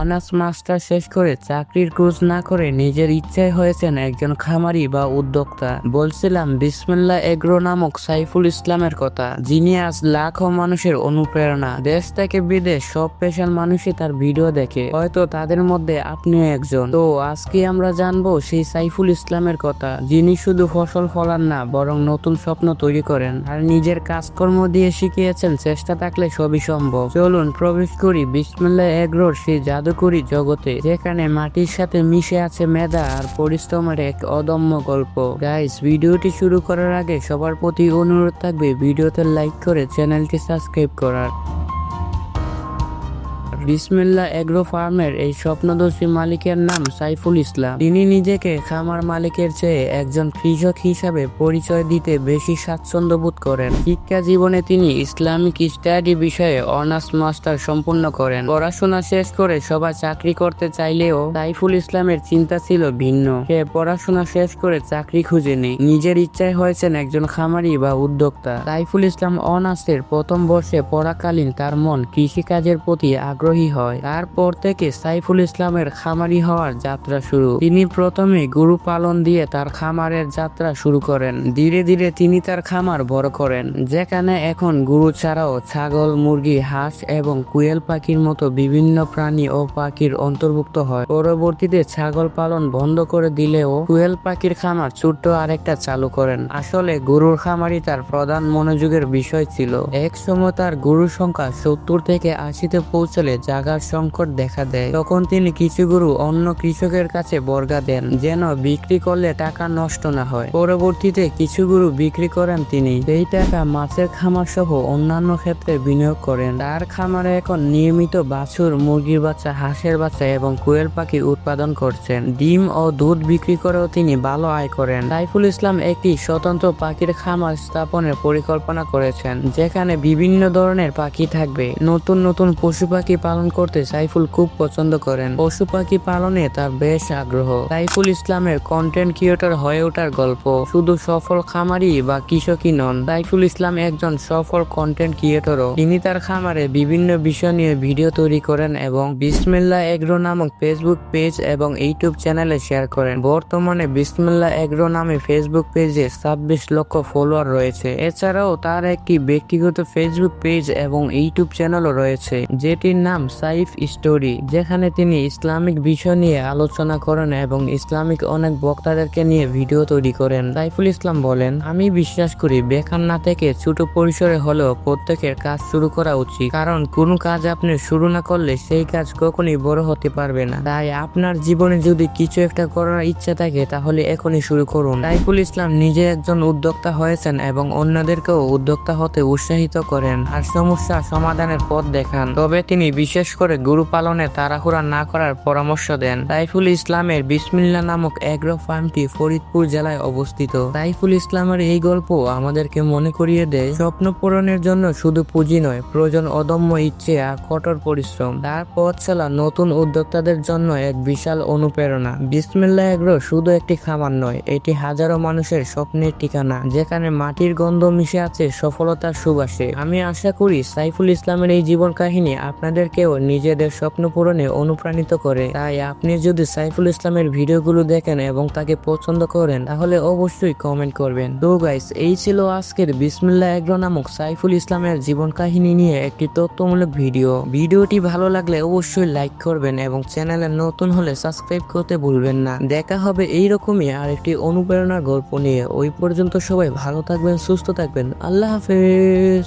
Honours master শেষ করে চাকরির খোঁজ না করে নিজের ইচ্ছায় হয়েছেন একজন খামারি বা উদ্যোক্তা। বলছিলাম বিসমিল্লা এগ্রো নামক সাইফুল ইসলামের কথা, যিনি আজ লাখো মানুষের অনুপ্রেরণা। দেশ থেকে বিদেশ সব পেশার মানুষই তার ভিডিও দেখে, হয়তো তাদের মধ্যে আপনিও একজন। তো আজকে আমরা জানব সেই সাইফুল ইসলামের কথা, যিনি শুধু ফসল ফলান না, বরং নতুন স্বপ্ন তৈরি করেন। আর নিজের কাজকর্ম দিয়ে শিখিয়েছেন, চেষ্টা থাকলে সবই সম্ভব। চলুন প্রবেশ করি বিসমিল্লা এগ্রোর সেই জাদুকরি জগতে, যেখানে মাটির সাথে মিশে আছে মেধা আর পরিশ্রমের এক অদম্য গল্প। গাইস ভিডিওটি শুরু করার আগে সবার প্রতি অনুরোধ থাকবে, ভিডিওতে লাইক করে চ্যানেলটি সাবস্ক্রাইব করার। বিসমিল্লা এগ্রো ফার্মের এই স্বপ্নদর্শী মালিকের নাম সাইফুল ইসলাম। তিনি নিজেকে খামার মালিকের চেয়ে একজন কৃষক হিসাবে পরিচয় দিতে বেশি স্বাচ্ছন্দ্য বোধ করেন। শিক্ষা জীবনে তিনি ইসলামিক স্টাডি বিষয়ে অনার্স মাস্টার সম্পূর্ণ করেন। পড়াশোনা শেষ করে সবাই চাকরি করতে চাইলেও সাইফুল ইসলামের চিন্তা ছিল ভিন্ন। সে পড়াশোনা শেষ করে চাকরি খুঁজেনি নিজের ইচ্ছায় হয়েছেন একজন খামারি বা উদ্যোক্তা। সাইফুল ইসলাম অনার্সের প্রথম বর্ষে পড়াকালীন তার মন কৃষিকাজের প্রতি আগ্রহী হয়। তারপর থেকে সাইফুল ইসলামের খামারি হওয়ার যাত্রা শুরু। তিনি প্রথমে গরু পালন দিয়ে তার খামারের যাত্রা শুরু করেন। ধীরে ধীরে তিনি তার খামার বড় করেন, যেখানে এখন গরু ছাড়াও ছাগল, মুরগি, হাঁস এবং কুয়েল পাখির মতো বিভিন্ন প্রাণী ও পাখির অন্তর্ভুক্ত হয়। পরবর্তীতে ছাগল পালন বন্ধ করে দিলেও কুয়েল পাখির খামার ছোট্ট আরেকটা চালু করেন। আসলে গরুর খামারই তার প্রধান মনোযোগের বিষয় ছিল। এক সময় তার গরুর সংখ্যা সত্তর থেকে আশিতে পৌঁছলে জাগার সংকট দেখা দেয়। তখন তিনি কিছু গরু অন্য কৃষকের কাছে বর্গা দেন, যেন বিক্রি করলে টাকা নষ্ট না হয়। পরবর্তীতে কিছু গরু বিক্রি করেন তিনি। সেই টাকা মাছের খামার সহ অন্যান্য ক্ষেত্রে বিনিয়োগ করেন। তার খামারে এখন নিয়মিত বাছুর, মুরগির বাচ্চা, হাঁসের বাচ্চা এবং কোয়েল পাখি উৎপাদন করছেন। ডিম ও দুধ বিক্রি করেও তিনি ভালো আয় করেন। সাইফুল ইসলাম একটি স্বতন্ত্র পাখির খামার স্থাপনের পরিকল্পনা করেছেন, যেখানে বিভিন্ন ধরনের পাখি থাকবে। নতুন নতুন পশু পাখি পালন করতে সাইফুল খুব পছন্দ করেন। পশু পাখি পালনে তার বেশ আগ্রহ। সাইফুল ইসলামের কন্টেন্ট ক্রিয়েটর হয়ে ওঠার গল্প। শুধু সফল খামারি বা কৃষকই নন, সাইফুল ইসলাম একজন সফল কন্টেন্ট ক্রিয়েটরও তিনি তার খামারে বিভিন্ন বিষয় নিয়ে ভিডিও তৈরি করেন এবং বিসমিল্লা এগ্রো নামক ফেসবুক পেজ এবং ইউটিউব চ্যানেলে শেয়ার করেন। বর্তমানে বিসমিল্লা এগ্রো নামে ফেসবুক পেজে ছাব্বিশ লক্ষ ফলোয়ার রয়েছে। এছাড়াও তার একটি ব্যক্তিগত ফেসবুক পেজ এবং ইউটিউব চ্যানেলও রয়েছে, যেটির নাম সাইফ স্টোরি, যেখানে তিনি ইসলামিক বিষয় নিয়ে আলোচনা করেন এবং ইসলামিক অনেক বক্তাদেরকে নিয়ে ভিডিও তৈরি করেন। সাইফুল ইসলাম বলেন, আমি বিশ্বাস করি বেকার না থেকে ছোট পরিসরে হলেও প্রত্যেকের কাজ শুরু করা উচিত, কারণ কোনো কাজ আপনি শুরু না করলে সেই কাজ কখনই বড় হতে পারবে না। তাই আপনার জীবনে যদি কিছু একটা করার ইচ্ছা থাকে, তাহলে এখনই শুরু করুন। সাইফুল ইসলাম নিজে একজন উদ্যোক্তা হয়েছেন এবং অন্যদেরকেও উদ্যোক্তা হতে উৎসাহিত করেন, আর সমস্যা সমাধানের পথ দেখান। তবে তিনি বিশেষ করে গরু পালনে তাড়াহুড়া না করার পরামর্শ দেন সাইফুল ইসলামের বিসমিল্লা নামক এগ্রো ফার্মটি ফরিদপুর জেলায় অবস্থিত। সাইফুল ইসলামের এই গল্প আমাদেরকে মনে করিয়ে দেয়, স্বপ্ন পূরণের জন্য শুধু পুঁজি নয়, প্রয়োজন অদম্য ইচ্ছে আর কঠোর পরিশ্রম। তার পথ চলা নতুন উদ্যোক্তাদের জন্য এক বিশাল অনুপ্রেরণা। বিসমিল্লা এগ্রো শুধু একটি খামার নয়, এটি হাজারো মানুষের স্বপ্নের ঠিকানা, যেখানে মাটির গন্ধ মিশে আছে, সফলতার সুবাসে। আমি আশা করি সাইফুল ইসলামের এই জীবন কাহিনী আপনাদেরকেও নিজেদের স্বপ্ন পূরণে অনুপ্রাণিত করে। তাই আপনি যদি সাইফুল ইসলামের ভিডিওগুলো দেখেন এবং তাকে পছন্দ করেন, তাহলে অবশ্যই কমেন্ট করবেন। তো গাইস এই ছিল আজকের বিসমিল্লা এগ্রো নামক সাইফুল ইসলামের জীবন কাহিনী নিয়ে একটি তথ্যমূলক ভিডিও। ভিডিওটি ভালো লাগলে অবশ্যই লাইক করবেন এবং চ্যানেলে নতুন হলে সাবস্ক্রাইব করতে ভুলবেন না। দেখা হবে এইরকমই আর একটি অনুপ্রেরণার গল্প নিয়ে। ওই পর্যন্ত সবাই ভালো থাকবেন, সুস্থ থাকবেন। আল্লাহ হাফেজ।